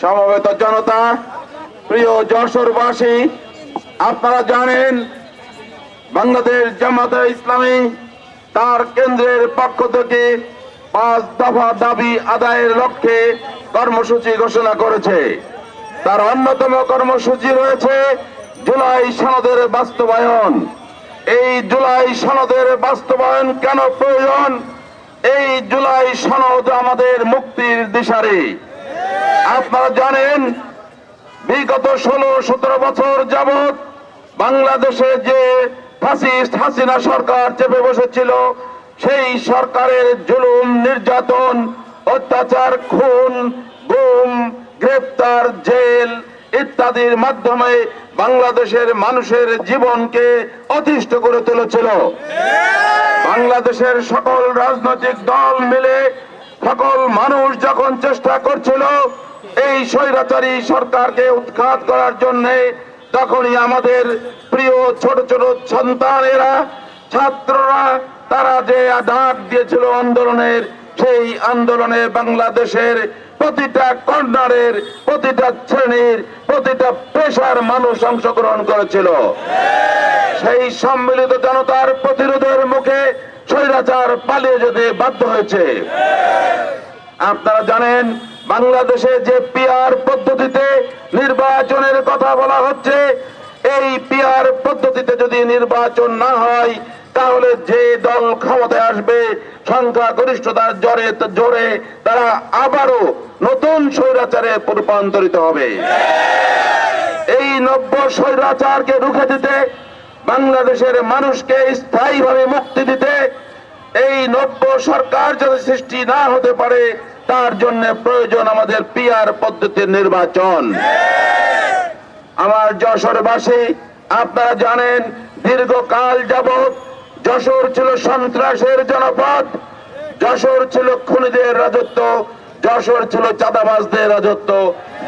সমবেত জনতা, প্রিয় যশোরবাসী, আপনারা জানেন বাংলাদেশ জামাতে ইসলামী তার কেন্দ্রের পক্ষ থেকে পাঁচ দফা দাবি আদায়ের লক্ষ্যে কর্মসূচি ঘোষণা করেছে। তার অন্যতম কর্মসূচি রয়েছে জুলাই সনদের বাস্তবায়ন। এই জুলাই সনদের বাস্তবায়ন কেন প্রয়োজন? এই জুলাই সনদ আমাদের মুক্তির দিশারি। আপনারা জানেন, বিগত ষোলো, সতেরো বছর যাবৎ বাংলাদেশে যে ফাসিস্ট হাসিনা সরকার চেপে বসেছিল, সেই সরকারের জুলুম, নির্যাতন, অত্যাচার, খুন, গুম, গ্রেপ্তার, জেল ইত্যাদির মাধ্যমে বাংলাদেশের মানুষের জীবনকে অতিষ্ঠ করে তুলেছিল। বাংলাদেশের সকল রাজনৈতিক দল মিলে সকল মানুষ যখন চেষ্টা করছিল এই স্বৈরাচারী সরকারকে উৎখাত করার জন্য তখনই আমাদের প্রিয় ছোট ছোট সন্তানেরা, ছাত্ররা, তারা যে ডাক দিয়েছিল আন্দোলনের, সেই আন্দোলনে বাংলাদেশের প্রতিটা কর্নারের, প্রতিটা শ্রেণির, প্রতিটা পেশার মানুষ অংশগ্রহণ করেছিল। সেই সম্মিলিত জনতার প্রতিরোধের মুখে স্বৈরাচার পালিয়ে যেতে বাধ্য হয়েছে। আপনারা জানেন বাংলাদেশে যে পিআর পদ্ধতিতে নির্বাচনের কথা বলা হচ্ছে, এই পিআর পদ্ধতিতে যদি নির্বাচন না হয়, তাহলে যে দল ক্ষমতায় আসবে সংখ্যা গরিষ্ঠতার জোরে জোরে তারা আবারও নতুন স্বৈরাচারে রূপান্তরিত হবে। এই নব্য স্বৈরাচারকে রুখে দিতে, বাংলাদেশের মানুষকে স্থায়ীভাবে মুক্তি দিতে, এই নব্য সরকার যাতে সৃষ্টি না হতে পারে তার জন্য প্রয়োজন আমাদের পিআর পদ্ধতির নির্বাচন। আমার যশোরবাসী, আপনারা জানেন দীর্ঘকাল যাবৎ যশোর ছিল সন্ত্রাসের জনপদ, যশোর ছিল খুনিদের রাজত্ব, যশোর ছিল চাঁদাবাজদের রাজত্ব,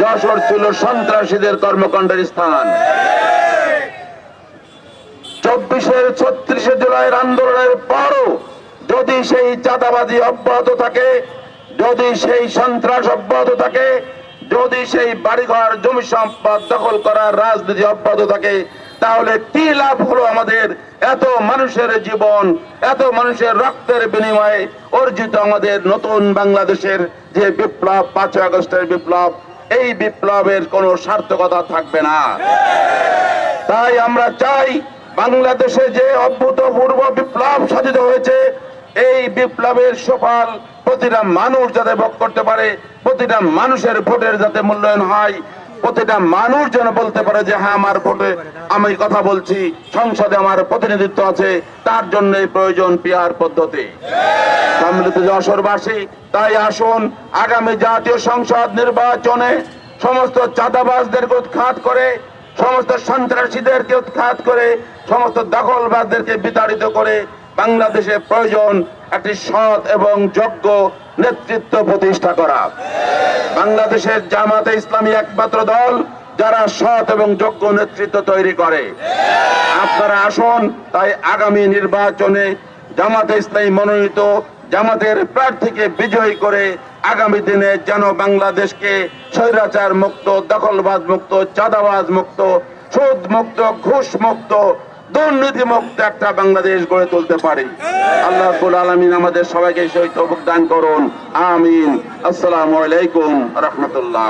যশোর ছিল সন্ত্রাসীদের কর্মকাণ্ডের স্থান। চব্বিশের ছত্রিশে জুলাইয়ের আন্দোলনের পরও যদি সেই চাঁদাবাজি অব্যাহত থাকে যদি সেই সন্ত্রাস অব্যাহত থাকে, যদি সেই বাড়িঘর, জমি সম্পদ দখল করার রাজনীতি অব্যাহত থাকে, তাহলে কি লাভ হলো আমাদের? এত মানুষের জীবন, এত মানুষের রক্তের বিনিময়ে অর্জিত আমাদের নতুন বাংলাদেশের যে বিপ্লব, পাঁচই আগস্টের বিপ্লব, এই বিপ্লবের কোনো সার্থকতা থাকবে না। তাই আমরা চাই বাংলাদেশে যে অভূতপূর্ব বিপ্লব সাধিত হয়েছে এই বিপ্লবের সফল প্রতিটা মানুষ যাতে ভোগ করতে পারে, প্রতিটা মানুষের ভোটের যাতে মূল্যায়ন হয়, প্রতিটা মানুষ যেন বলতে পারে যে হ্যাঁ আমার ভোটে আমি কথা বলছি, সংসদে আমার প্রতিনিধিত্ব আছে, তার জন্য প্রয়োজন পিয়ার পদ্ধতি। সম্মিলিত যশোরবাসী, তাই আসুন আগামী জাতীয় সংসদ নির্বাচনে সমস্ত চাঁদাবাজদেরকে উৎখাত করে, সমস্ত সন্ত্রাসীদেরকে উৎখাত করে, সমস্ত দখলবাজদেরকে বিতাড়িত করে বাংলাদেশে প্রয়োজন একটি সৎ এবং যোগ্য নেতৃত্ব প্রতিষ্ঠা করা। বাংলাদেশের জামাতে ইসলামী একমাত্র দল যারা সৎ এবং যোগ্য নেতৃত্ব তৈরি করে। আপনারা আসুন, তাই আগামী নির্বাচনে জামাতে ইসলামী মনোনীত জামাতের প্রার্থীকে বিজয়ী করে আগামী দিনে যেন বাংলাদেশকে স্বৈরাচার মুক্ত, দখলবাজ মুক্ত, চাঁদাবাজ মুক্ত, সুদ মুক্ত, ঘুষ মুক্ত দুর্নীতি মুক্ত একটা বাংলাদেশ গড়ে তুলতে পারি। আল্লাহ আলামিন আমাদের সবাইকে সেই তৌফিক দান করুন। আমিন। আসসালামু আলাইকুম রহমতুল্লাহ।